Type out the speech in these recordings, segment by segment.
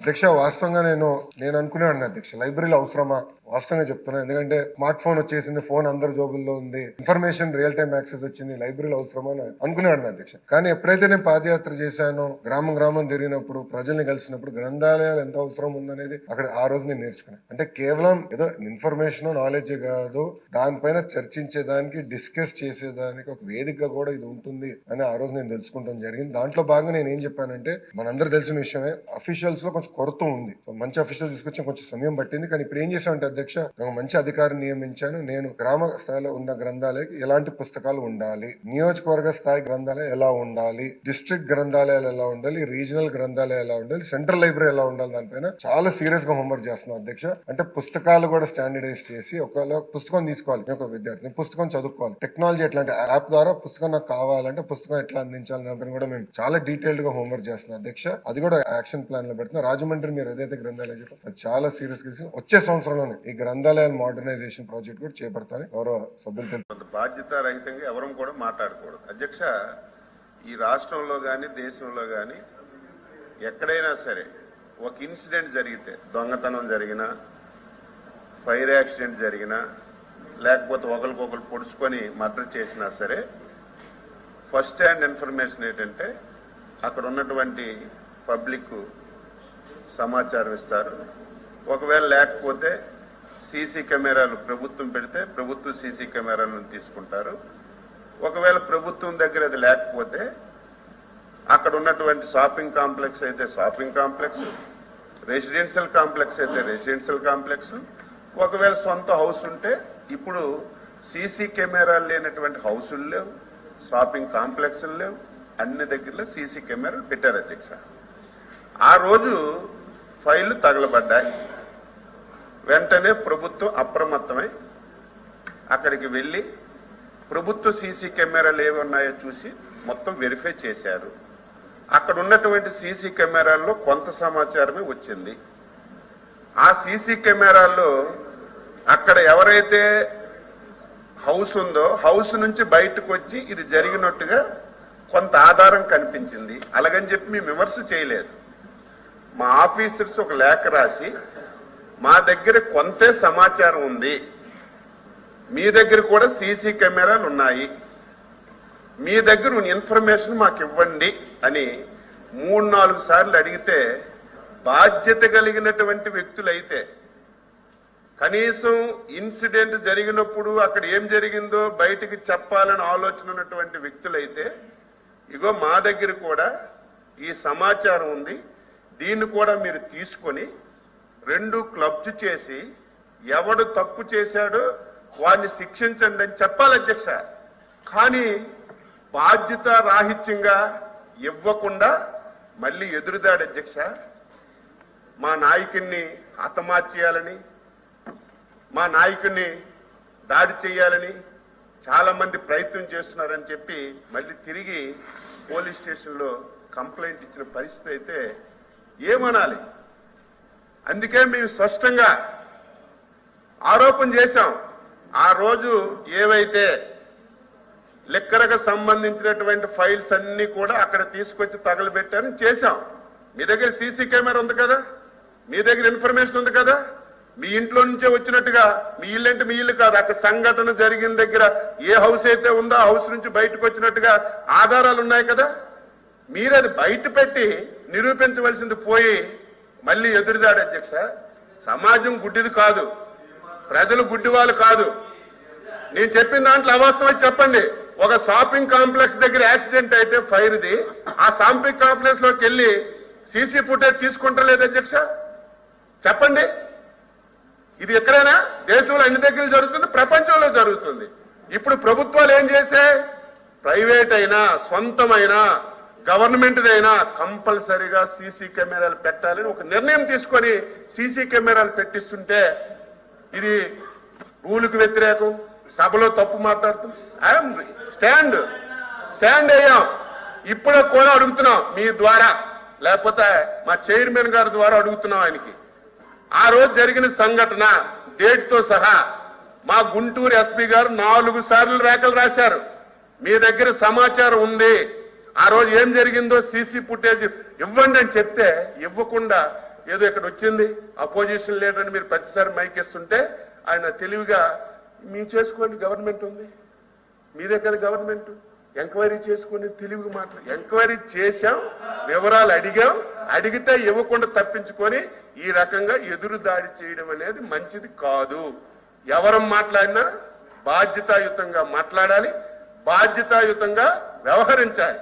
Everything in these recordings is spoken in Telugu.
అధ్యక్ష వాస్తవంగా నేను నేను అనుకునేవాడిని అధ్యక్ష. లైబ్రరీలో అవసరమా? వాస్తవంగా చెప్తున్నాను ఎందుకంటే స్మార్ట్ ఫోన్ వచ్చేసింది ఫోన్ అందరి జోబుల్లో ఉంది. ఇన్ఫర్మేషన్ రియల్ టైం యాక్సెస్ వచ్చింది లైబ్రరీలో అవసరమా అని అనుకునేవాడిని అధ్యక్ష. కానీ ఎప్పుడైతే నేను పాదయాత్ర చేశానో గ్రామం గ్రామం తిరిగినప్పుడు ప్రజల్ని కలిసినప్పుడు గ్రంథాలయాలు ఎంత అవసరం ఉందనేది అక్కడ ఆ రోజు నేను నేర్చుకున్నాను అంటే కేవలం ఏదో ఇన్ఫర్మేషన్ నాలెడ్జ్ కాదు దానిపైన చర్చించేదానికి డిస్కస్ చేసేదానికి ఒక వేదికగా కూడా ఇది ఉంటుంది అని ఆ రోజు నేను తెలుసుకుంటాం జరిగింది. దాంట్లో భాగంగా నేను ఏం చెప్పానంటే మనందరూ తెలిసిన విషయమే అఫీషియల్స్లో కొంచెం కొరత ఉంది. సో మంచి అఫీషియల్ తీసుకొచ్చి కొంచెం సమయం పట్టింది. కానీ ఇప్పుడు ఏం చేశామంటే అధ్యక్ష ఒక మంచి అధికారిని నియమించాను. నేను గ్రామ స్థాయిలో ఉన్న గ్రంథాలయకి ఎలాంటి పుస్తకాలు ఉండాలి? నియోజకవర్గ స్థాయి గ్రంథాలయం ఎలా ఉండాలి? డిస్ట్రిక్ట్ గ్రంథాలయాలు ఎలా ఉండాలి? రీజనల్ గ్రంథాలయం ఎలా ఉండాలి? సెంట్రల్ లైబ్రరీ ఎలా ఉండాలి? దానిపైన చాలా సీరియస్గా హోంవర్క్ చేస్తున్నాం అధ్యక్ష. అంటే పుస్తకాలు కూడా స్టాండర్డైజ్ చేసి ఒకవేళ పుస్తకం తీసుకోవాలి. ఒక విద్యార్థి పుస్తకం చదువుకోవాలి. టెక్నాలజీ ఎట్లాంటి? యాప్ ద్వారా పుస్తకం నాకు కావాలంటే పుస్తకం ఎట్లా అందించాలి? దానిపైన కూడా మేము చాలా డీటెయిల్డ్గా హోంవర్క్ చేస్తున్నాం అధ్యక్ష. అది కూడా యాక్షన్ ప్లాన్లో పెడుతున్నాం. రాజమండ్రి మీరు ఏదైతే గ్రంథాలయం చెప్పారు చాలా సీరియస్గా వచ్చే సంవత్సరంలోనే ఈ గ్రంథాలయాల మోడర్నైజేషన్ ప్రాజెక్ట్ కూడా చేపడతాను గౌరవ సభ్యులు బాధ్యత రహితంగా ఎవరం కూడా మాట్లాడకూడదు. అధ్యక్ష ఈ రాష్ట్రంలో కానీ దేశంలో కానీ ఎక్కడైనా సరే ఒక ఇన్సిడెంట్ జరిగితే దొంగతనం జరిగినా ఫైర్ యాక్సిడెంట్ జరిగినా లేకపోతే ఒకరికొకరు పొడుచుకొని మర్డర్ చేసినా సరే ఫస్ట్ హ్యాండ్ ఇన్ఫర్మేషన్ ఏంటంటే అక్కడ ఉన్నటువంటి పబ్లిక్ సమాచారం ఇస్తారు. ఒకవేళ లేకపోతే సీసీ కెమెరాలు ప్రభుత్వం పెడితే ప్రభుత్వం సీసీ కెమెరాలను తీసుకుంటారు. ఒకవేళ ప్రభుత్వం దగ్గర అది లేకపోతే అక్కడ ఉన్నటువంటి షాపింగ్ కాంప్లెక్స్ అయితే షాపింగ్ కాంప్లెక్స్ రెసిడెన్షియల్ కాంప్లెక్స్ అయితే రెసిడెన్షియల్ కాంప్లెక్స్. ఒకవేళ సొంత హౌస్ ఉంటే ఇప్పుడు సీసీ కెమెరాలు లేనటువంటి హౌసులు లేవు షాపింగ్ కాంప్లెక్స్లు లేవు అన్ని దగ్గరలో సీసీ కెమెరాలు పెట్టారు అధ్యక్ష. ఆ రోజు ఫైళ్ళు తగలబడ్డాయి. వెంటనే ప్రభుత్వం అప్రమత్తమై అక్కడికి వెళ్ళి ప్రభుత్వ సీసీ కెమెరాలు ఏవి ఉన్నాయో చూసి మొత్తం వెరిఫై చేశారు. అక్కడ ఉన్నటువంటి సీసీ కెమెరాల్లో కొంత సమాచారమే వచ్చింది. ఆ సీసీ కెమెరాల్లో అక్కడ ఎవరైతే హౌస్ ఉందో హౌస్ నుంచి బయటకు వచ్చి ఇది జరిగినట్టుగా కొంత ఆధారం కనిపించింది. అలాగని చెప్పి మేము విమర్శ చేయలేదు. మా ఆఫీసర్స్ ఒక లేఖ రాసి మా దగ్గర కొంతే సమాచారం ఉంది. మీ దగ్గర కూడా సీసీ కెమెరాలు ఉన్నాయి. మీ దగ్గర ఇన్ఫర్మేషన్ మాకు ఇవ్వండి అని మూడు నాలుగు సార్లు అడిగితే బాధ్యత కలిగినటువంటి వ్యక్తులైతే కనీసం ఇన్సిడెంట్ జరిగినప్పుడు అక్కడ ఏం జరిగిందో బయటికి చెప్పాలని ఆలోచన ఉన్నటువంటి వ్యక్తులైతే ఇగో మా దగ్గర కూడా ఈ సమాచారం ఉంది. దీన్ని కూడా మీరు తీసుకొని రెండు క్లబ్స్ చేసి ఎవడు తప్పు చేశాడో వాడిని శిక్షించండి అని చెప్పాలి అధ్యక్ష. కానీ బాధ్యత రాహిత్యంగా ఇవ్వకుండా మళ్ళీ ఎదురుదాడు అధ్యక్ష. మా నాయకుణ్ణి హతమార్చేయాలని మా నాయకుణ్ణి దాడి చేయాలని చాలా మంది ప్రయత్నం చేస్తున్నారని చెప్పి మళ్ళీ తిరిగి పోలీస్ స్టేషన్లో కంప్లైంట్ ఇచ్చిన పరిస్థితి అయితే ఏమనాలి? అందుకే మేము స్పష్టంగా ఆరోపణ చేశాం. ఆ రోజు ఏవైతే లెక్కరకు సంబంధించినటువంటి ఫైల్స్ అన్ని కూడా అక్కడ తీసుకొచ్చి తగలబెట్టారని చేశాం. మీ దగ్గర సీసీ కెమెరా ఉంది కదా? మీ దగ్గర ఇన్ఫర్మేషన్ ఉంది కదా? మీ ఇంట్లో నుంచే వచ్చినట్టుగా మీ ఇల్లు అంటే మీ ఇల్లు కాదు అక్కడ సంఘటన జరిగిన దగ్గర ఏ హౌస్ అయితే ఉందో ఆ హౌస్ నుంచి బయటకు వచ్చినట్టుగా ఆధారాలు ఉన్నాయి కదా? మీరు అది బయట పెట్టి నిరూపించవలసింది పోయి మళ్ళీ ఎదురుదాడు అధ్యక్ష. సమాజం గుడ్డిది కాదు. ప్రజలు గుడ్డి వాళ్ళు కాదు. నేను చెప్పిన దాంట్లో అవాస్తవం చెప్పండి. ఒక షాపింగ్ కాంప్లెక్స్ దగ్గర యాక్సిడెంట్ అయితే ఫైర్ది. ఆ షాపింగ్ కాంప్లెక్స్లోకి వెళ్ళి సీసీ ఫుటేజ్ తీసుకుంటలేదు అధ్యక్ష. చెప్పండి. ఇది ఎక్కడైనా దేశంలో అన్ని దగ్గర జరుగుతుంది ప్రపంచంలో జరుగుతుంది. ఇప్పుడు ప్రభుత్వాలు ఏం చేసే ప్రైవేట్ అయినా సొంతమైనా గవర్నమెంట్ అయినా కంపల్సరీగా సీసీ కెమెరాలు పెట్టాలని ఒక నిర్ణయం తీసుకొని సీసీ కెమెరాలు పెట్టిస్తుంటే ఇది రూలుకు వ్యతిరేకం సభలో తప్పు మాట్లాడుతుంది. ఐఎమ్ స్టాండ్ స్టాండ్ అయ్యాం. ఇప్పుడు కూడా అడుగుతున్నాం మీ ద్వారా. లేకపోతే మా చైర్మన్ గారి ద్వారా అడుగుతున్నాం ఆయనకి. ఆ రోజు జరిగిన సంఘటన డేట్తో సహా మా గుంటూరు ఎస్పీ గారు నాలుగు సార్లు రేఖలు రాశారు. మీ దగ్గర సమాచారం ఉంది. ఆ రోజు ఏం జరిగిందో సీసీ ఫుటేజ్ ఇవ్వండి అని చెప్తే ఇవ్వకుండా ఏదో ఇక్కడ వచ్చింది. అపోజిషన్ లీడర్ అని మీరు ప్రతిసారి మైకేస్తుంటే ఆయన తెలివిగా మీ చేసుకోండి గవర్నమెంట్ ఉంది. మీదే కదా గవర్నమెంట్. ఎంక్వైరీ చేసుకుని తెలివిగా మాట్లాడు ఎంక్వైరీ చేశాం వివరాలు అడిగాం. అడిగితే ఇవ్వకుండా తప్పించుకొని ఈ రకంగా ఎదురు దాడి చేయడం అనేది మంచిది కాదు. ఎవరం మాట్లాడినా బాధ్యతాయుతంగా మాట్లాడాలి. బాధ్యతాయుతంగా వ్యవహరించాలి.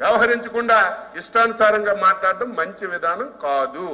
వ్యవహరించకుండా ఇష్టానుసారంగా మాట్లాడడం మంచి విధానం కాదు.